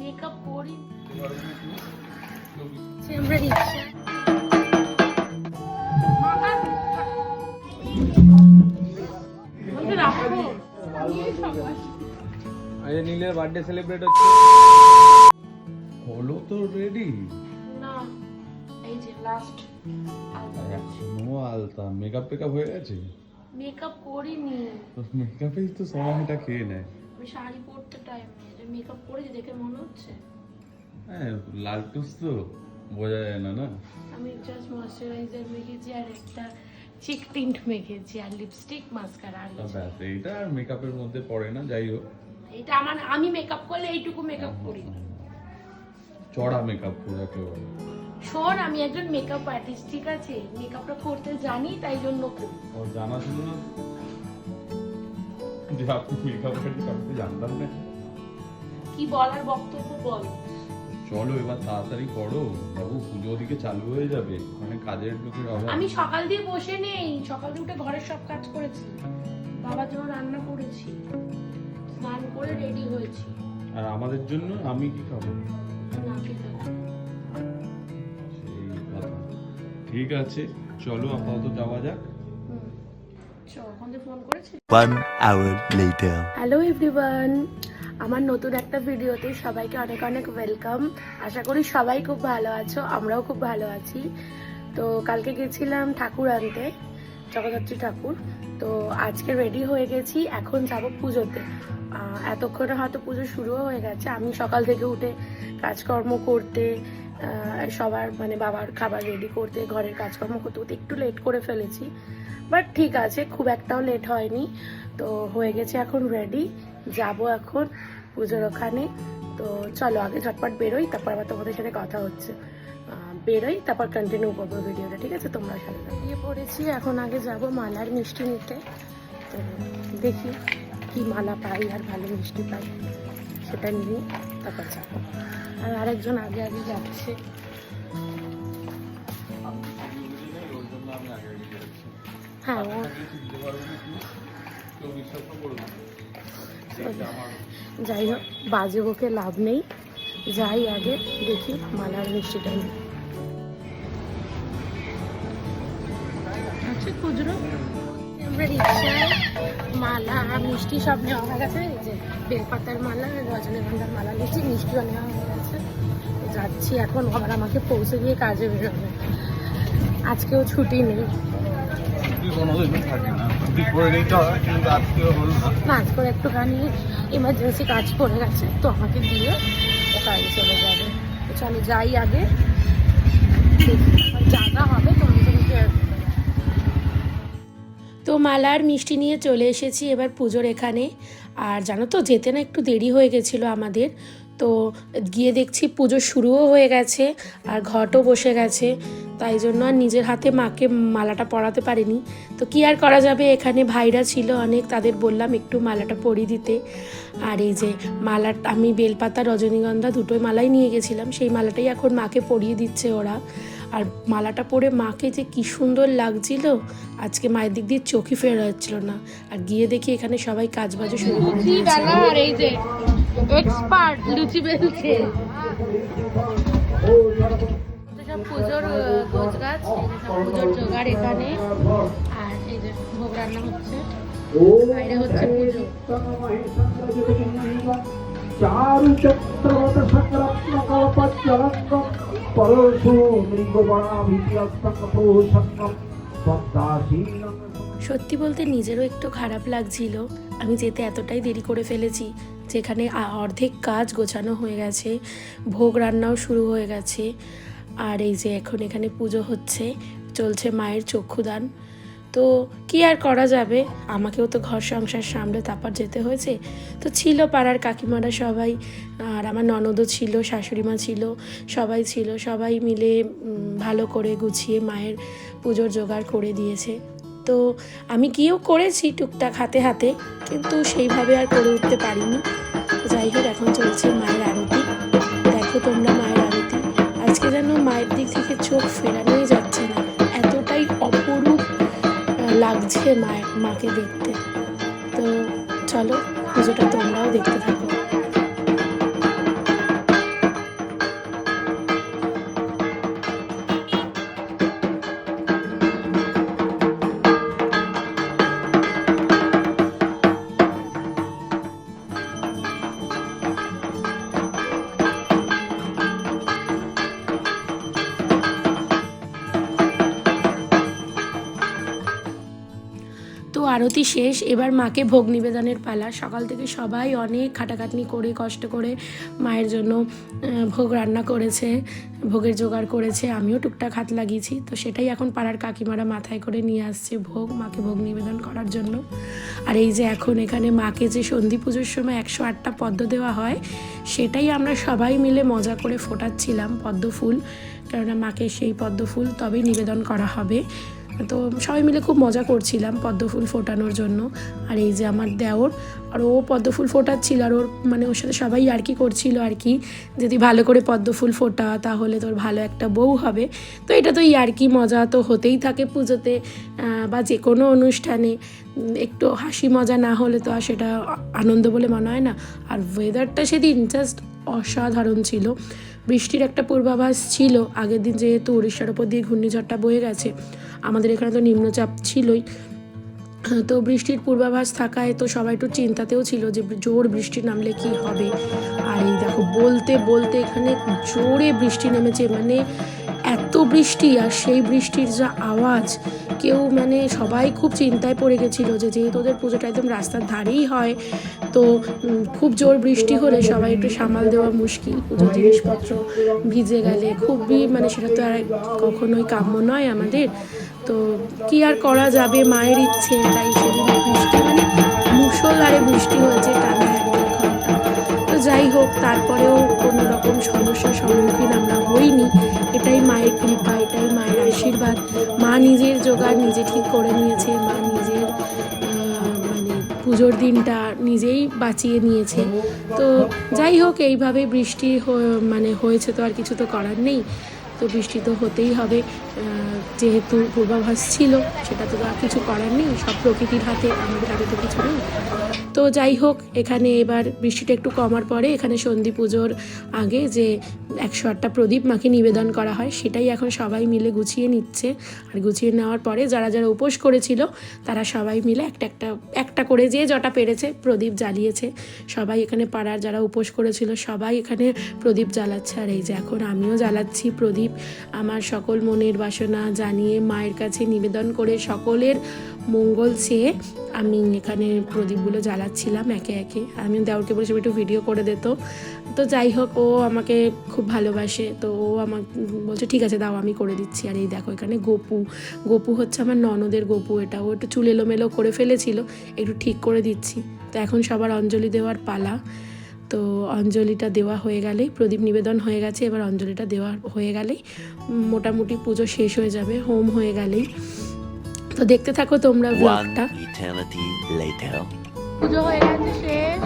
Makeup করি আমরা রিক্সা আরে নীলের বার্থডে সেলিব্রেট হচ্ছে। হলো তো রেডি না এই যে লাস্ট এখনও আলতা। মেকআপ টেকআপ হয়ে গেছে? মেকআপ করিনি। তো মেকআপেই তো সময়টা খেয়ে নেয়। আমি শাড়ি পরতে টাইম নেই যে মেকআপ করেছি দেখে মনে হচ্ছে। হ্যাঁ লাল টুস তো বোঝা যায় না না? আমি জাস্ট ময়শ্চারাইজার মেখেছি আর একটা চিক টিন্ট মেখেছি আর লিপস্টিক মাস্কারা আর ব্যাস এইটা আর মেকআপের মধ্যে পড়ে না যাই হোক। এটা আমার আমি মেকআপ করলে এইটুকু মেকআপ করি। চড়া মেকআপ পুরো একেবারে। শোন আমি একজন মেকআপ আর্টিস্ট ঠিক আছে? মেকআপটা করতে জানি তাই জন্য করি ওর জানা ছিল না? যে আপনি মেকআপ আর্টিস্ট আমি তো জানতাম না কি বলার বক্তব্য বল? চলো এবার তাড়াতাড়ি করো। বাবু পুজো ওদিকে চালু হয়ে যাবে। মানে কাজের লোকের অভাব। আমি সকাল দিয়ে বসে নেই। সকাল দিয়ে উঠে ঘরের সব কাজ করেছি। বাবার জন্য রান্না করেছি। স্নান করে রেডি হয়েছি। আর আমাদের জন্য আমি কি খাব? ঠিক আছে চলো আপাতত যাওয়া যাক। হ্যালো এভরিওয়ান আমার নতুন একটা ভিডিওতে সবাইকে অনেক অনেক ওয়েলকাম আশা করি সবাই খুব ভালো আছো আমরাও খুব ভালো আছি। তো কালকে গেছিলাম ঠাকুর আনতে জগদ্ধাত্রী ঠাকুর। তো আজকে রেডি হয়ে গেছি এখন যাব পুজোতে। আহ, এতক্ষণে হয়তো পুজো শুরুও হয়ে গেছে। আমি সকাল থেকে উঠে কাজকর্ম করতে সবার মানে বাবার খাবার রেডি করতে, ঘরের কাজকর্ম করতে করতে একটু লেট করে ফেলেছি। বাট ঠিক আছে, খুব একটাও লেট হয়নি। তো হয়ে গেছে এখন রেডি যাব এখন পুজোর ওখানে। তো চলো, আগে ঝটপট বেরোই, তারপর আবার তোমাদের সাথে কথা হচ্ছে। বেরোই, তারপর কন্টিনিউ করব ভিডিওটা ঠিক আছে? তোমরা সাথে থাকো। পড়েছি, এখন আগে যাব মালার মিষ্টি নিতে। তো দেখি কি মালা পাই আর ভালো মিষ্টি পাই, সেটা নিয়ে তারপর যাব। আর আরেকজন আগে আগে যাচ্ছে। হ্যাঁ ও যাই হোক বাজে বকে লাভ নেই। যাই আগে দেখি মালার মিষ্টিটা নিই। আচ্ছা খুচরো। আমরা রিক্সায় মালা মিষ্টি সব নেওয়া হয়ে গেছে। যে বেলপাতার মালা রজনীগন্ধার মালা নিচ্ছি মিষ্টিও নেওয়া হয়ে গেছে। যাচ্ছি এখন আবার আমাকে পৌঁছে দিয়ে কাজে বেরোবে। আজকেও ছুটি নেই। না। করে একটুখানি ইমার্জেন্সি কাজ পড়ে গেছে তো আমাকে দিয়ে ও কাজে চলে যাবে। চলো যাই আগে। জায়গা হবে তোমাদেরকে তো মালার মিষ্টি নিয়ে চলে এসেছি এবার পুজোর এখানে। আর জানো তো, যেতে না একটু দেরি হয়ে গেছিল আমাদের। তো গিয়ে দেখছি পুজো শুরুও হয়ে গেছে আর ঘটও বসে গেছে। তাই জন্য আর নিজের হাতে মাকে মালাটা পরাতে পারিনি। তো কি আর করা যাবে? এখানে ভাইরা ছিল অনেক, তাদের বললাম একটু মালাটা পরিয়ে দিতে। আর এই যে মালা আমি বেলপাতা, রজনীগন্ধা দুটোই মালাই নিয়ে গেছিলাম। সেই মালাটাই এখন মাকে পরিয়ে দিচ্ছে ওরা। আর মালাটা পরে মাকে যে কি সুন্দর লাগছিল আজকে মায়ের দিক দিয়ে চোখই ফেরা হচ্ছিল না। আর গিয়ে দেখি এখানে সবাই কাজ বাজে শুরু করে দিয়েছে। আর এই যে এক্সপার্ট লুচি বেলছে। সব পুজোর গোছ গাছ পুজোর জোগাড় এখানে। আর এই যে ভোগ রান্না হচ্ছে। বাইরে হচ্ছে পুজো। চারুচক্রবত সকরত্নকল্পজ্জলঙ্গম সত্যি বলতে নিজেরও একটু খারাপ লাগছিল। আমি যেতে এতটাই দেরি করে ফেলেছি, যেখানে অর্ধেক কাজ গোছানো হয়ে গেছে, ভোগ রান্নাও শুরু হয়ে গেছে, আর এই যে এখন এখানে পুজো হচ্ছে, চলছে মায়ের চক্ষুদান। তো কি আর করা যাবে? আমাকেও তো ঘর সংসার সামলে তারপর যেতে হয়েছে। তো ছিল পাড়ার কাকিমারা সবাই, আর আমার ননদও ছিল শাশুড়ি মা ছিল, সবাই ছিল, সবাই মিলে ভালো করে গুছিয়ে মায়ের পুজোর জোগাড় করে দিয়েছে। তো আমি গিয়েও করেছি টুকটাক হাতে হাতে, কিন্তু সেইভাবে আর করে উঠতে পারিনি। যাই হোক, এখন চলছে মায়ের আরতি। দেখো তোমরা মায়ের আরতি। আজকে যেন মায়ের দিক থেকে চোখ ফেরানোই যাচ্ছে লাগছে মায়ের মাকে দেখতে। তো চলো পুজোটা তোমরাও দেখতে থাকো। আরতি শেষ, এবার মাকে ভোগ নিবেদনের পালা। সকাল থেকে সবাই অনেক খাটাখাটনি করে, কষ্ট করে মায়ের জন্য ভোগ রান্না করেছে, ভোগের জোগাড় করেছে। আমিও টুকটাক হাত লাগিয়েছি। তো সেটাই এখন পাড়ার কাকিমারা মাথায় করে নিয়ে আসছে ভোগ, মাকে ভোগ নিবেদন করার জন্য। আর এই যে এখন এখানে মাকে যে সন্ধি পুজোর সময় একশো আটটা পদ্ম দেওয়া হয়, সেটাই আমরা সবাই মিলে মজা করে ফোটাচ্ছিলাম পদ্ম ফুল। কেননা মাকে সেই পদ্ম ফুল তবেই নিবেদন করা হবে। তো সবাই মিলে খুব মজা করছিলাম পদ্ম ফুল ফোটানোর জন্য। আর এই যে আমার দেওর, আর ও পদ্ম ফুল ফোটাচ্ছিল, আর ওর মানে ওর সাথে সবাই আর কি করছিল আর কি। যদি ভালো করে পদ্ম ফুল ফোটা, তাহলে তোর ভালো একটা বউ হবে। তো এটা তো আর কি মজা তো হতেই থাকে পুজোতে বা যে কোনো অনুষ্ঠানে। একটু হাসি মজা না হলে তো আর সেটা আনন্দ বলে মনে হয় না। আর ওয়েদারটা সেদিন জাস্ট অসাধারণ ছিল। বৃষ্টির একটা পূর্বাভাস ছিল। আগের দিন যেহেতু উড়িষ্যার ওপর দিয়ে ঘূর্ণিঝড়টা বয়ে গেছে, আমাদের এখানে তো নিম্নচাপ ছিলই। তো বৃষ্টির পূর্বাভাস থাকায় তো সবাই একটু চিন্তাতেও ছিল যে জোর বৃষ্টি নামলে কি হবে। আর এই দেখো, বলতে বলতে এখানে জোরে বৃষ্টি নেমেছে মানে এত বৃষ্টি আর সেই বৃষ্টির যা আওয়াজ কেউ মানে সবাই খুব চিন্তায় পড়ে গেছিল যে যেহেতু ওদের পুজোটা একদম রাস্তার ধারেই হয়, তো খুব জোর বৃষ্টি হলে সবাই একটু সামাল দেওয়া মুশকিল। পুজোর জিনিসপত্র ভিজে গেলে খুবই মানে সেটা তো আর কখনোই কাম্য নয় আমাদের। তো, কি আর করা যাবে মায়ের ইচ্ছে, তাই সেদিন বৃষ্টি মানে মুষলধারে বৃষ্টি হয়েছে টানা যাই হোক, তারপরেও কোনো রকম সমস্যার সম্মুখীন আমরা হইনি। এটাই মায়ের কৃপা, এটাই মায়ের আশীর্বাদ। মা নিজের জোগাড় নিজে ঠিক করে নিয়েছে, মা নিজের মানে পুজোর দিনটা নিজেই বাঁচিয়ে নিয়েছে। তো যাই হোক, এইভাবে বৃষ্টি মানে হয়েছে তো আর কিছু তো করার নেই। তো বৃষ্টি তো হতেই হবে। যেহেতু পূর্বাভাস ছিল, সেটা তো আর কিছু করার নেই। সব প্রকৃতির হাতে, আমাদের হাতে তো কিছু নেই। তো যাই হোক, এখানে এবার বৃষ্টিটা একটু কমার পরে এখানে সন্ধি পুজোর আগে যে একশো আটটা প্রদীপ মাকে নিবেদন করা হয়, সেটাই এখন সবাই মিলে গুছিয়ে নিচ্ছে। আর গুছিয়ে নেওয়ার পরে যারা যারা উপোস করেছিল, তারা সবাই মিলে একটা একটা একটা করে যে যটা পেরেছে প্রদীপ জ্বালিয়েছে। সবাই এখানে পাড়ার যারা উপোস করেছিল, সবাই এখানে প্রদীপ জ্বালাচ্ছে। আর এই যে এখন আমিও জ্বালাচ্ছি প্রদীপ। আমার সকল মনের বাসনা জানিয়ে মায়ের কাছে নিবেদন করে সকলের মঙ্গল চেয়ে আমি এখানে প্রদীপগুলো জ্বালাচ্ছিলাম একে একে। আমি দেওরকে বলেছিলাম একটু ভিডিও করে দিত তো। যাই হোক ও আমাকে খুব ভালোবাসে। তো ও আমাকে বলছে ঠিক আছে দাও আমি করে দিচ্ছি। আর এই দেখো এখানে গোপু। গোপু হচ্ছে আমার ননদের গোপু এটা। ও একটু চুল এলোমেলো করে ফেলেছিল একটু ঠিক করে দিচ্ছি। তো এখন সবার অঞ্জলি দেওয়ার পালা। তো অঞ্জলিটা দেওয়া হয়ে গেলেই প্রদীপ নিবেদন হয়ে গেছে এবার অঞ্জলিটা দেওয়া হয়ে গেলেই মোটামুটি পুজো শেষ হয়ে যাবে হোম হয়ে গেলেই। তো দেখতে থাকো তোমরা ব্লগটা. পুজো হয়ে গেছে শেষ।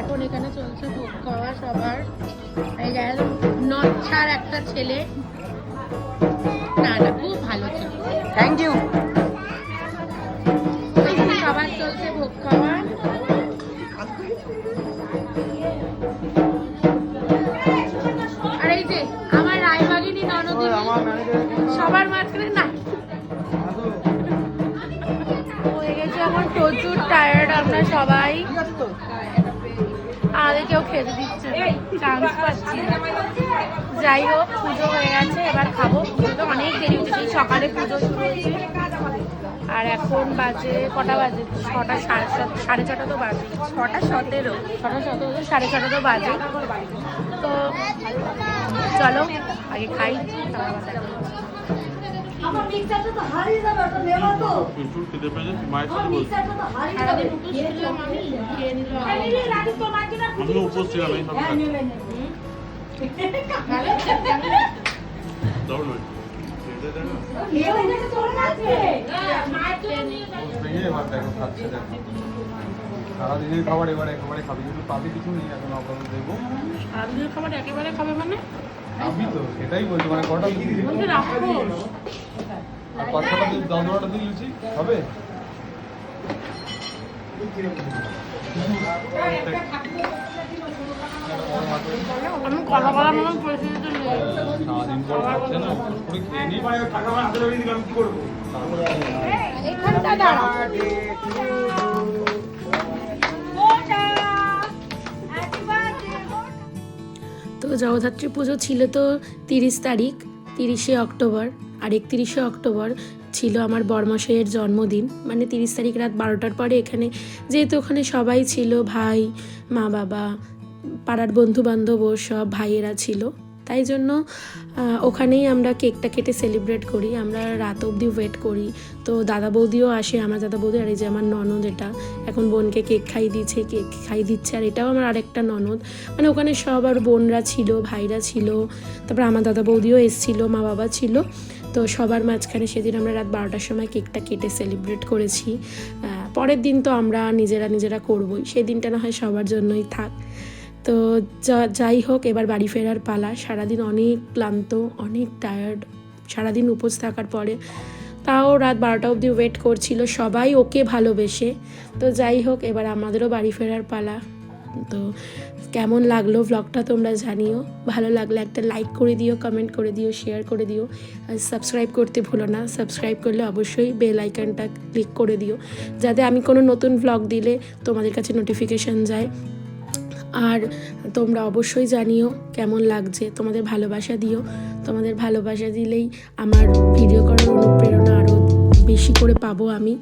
এখন এখানে চলছে ভোগ খাওয়া সবার। এই নচ্ছার একটা ছেলে। না না খুব ভালো ছিল। থ্যাংক ইউ সবার চলছে ভোগ খাওয়া। আর এই যে আমার রায়বাগিনী ননদিনী সবার মাঝখানে না কেউ খেতে দিচ্ছে চান্স পাচ্ছি যাই হোক পুজো হয়ে গেছে এবার খাব। পুজোতে অনেক দেরি হচ্ছে সকালে পুজো শুরু হয়েছে। আর এখন বাজে কটা বাজে? ছটা সাড়ে সাত সাড়ে ছটা তো বাজে। ছটা সতেরো। ছটা সতেরো সাড়ে ছটা তো বাজে। তো চলো আগে খাই তারপর পেয়েছে মায়ের সাথে আমি খেয়ে নিলাম। উপোস ছিলাম এই সব সারাদিনের খাবার এবার একেবারে খাবি কিন্তু পাবি কিছু নেই এখন আপাতত দেবো। সারাদিনের খাবার একেবারে খাবে মানে? আমি তো সেটাই বলছি মানে কটা আর পাঁচ ছটা দিন দশ বারোটা দিন লুচি হবে? আমি কলা কলা মতন পরিস্থিতিতে নেই সারাদিন পর খাচ্ছে না। করে খেয়ে নিই এখানটা দাঁড়া জগদ্ধাত্রী পুজো ছিল তো তিরিশ তারিখ, তিরিশে অক্টোবর আর একত্রিশে অক্টোবর ছিল আমার বর্মাশয়ের জন্মদিন। মানে তিরিশ তারিখ রাত বারোটার পরে এখানে যেহেতু ওখানে সবাই ছিল, ভাই, মা বাবা, পাড়ার বন্ধু বান্ধব সব ভাইয়েরা ছিল। তাই জন্য ওখানেই আমরা কেকটা কেটে সেলিব্রেট করি। আমরা রাত অবধি ওয়েট করি। তো দাদা বৌদিও আসে, আমার দাদা বৌদি আর এই যে আমার ননদ এটা। এখন বোনকে কেক খাইয়ে দিচ্ছে, কেক খাই দিচ্ছে। আর এটাও আমার আরেকটা ননদ। মানে ওখানে সব আর বোনরা ছিল, ভাইরা ছিল। তারপর আমার দাদা বৌদিও এসছিল, মা বাবা ছিল। তো সবার মাঝখানে সেদিন আমরা রাত বারোটার সময় কেকটা কেটে সেলিব্রেট করেছি। পরের দিন তো আমরা নিজেরা নিজেরা করবই। সেই দিনটা না হয় সবার জন্যই থাক। তো যাই হোক, এবার বাড়ি ফেরার পালা। সারাদিন অনেক ক্লান্ত, অনেক টায়ার্ড সারাদিন উপোস থাকার পরে। তাও রাত বারোটা অবধি ওয়েট করছিল, সবাই ওকে ভালোবেসে। তো যাই হোক, এবার আমাদেরও বাড়ি ফেরার পালা। তো কেমন লাগল ব্লগটা তোমরা জানিও। ভালো লাগলে একটা লাইক করে দিও কমেন্ট করে দিও শেয়ার করে দিও। আর সাবস্ক্রাইব করতে ভুলো না। সাবস্ক্রাইব করলে অবশ্যই বেল আইকনটা ক্লিক করে দিও। যাতে আমি কোনো নতুন ব্লগ দিলে তোমাদের কাছে নোটিফিকেশান যায়। আর তোমরা অবশ্যই জানিও কেমন লাগছে। তোমাদের ভালোবাসা দিও। তোমাদের ভালোবাসা দিলেই আমার ভিডিও করার অনুপ্রেরণা আরও বেশি করে পাবো আমি।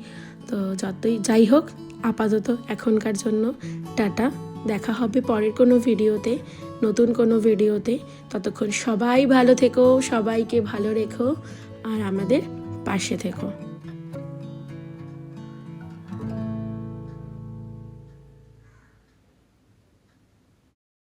তো যতই যাই হোক, আপাতত এখনকার জন্য টাটা। দেখা হবে পরের কোনো ভিডিওতে, নতুন কোনো ভিডিওতে। ততক্ষণ সবাই ভালো থেকো, সবাইকে ভালো রেখো, আর আমাদের পাশে থেকো।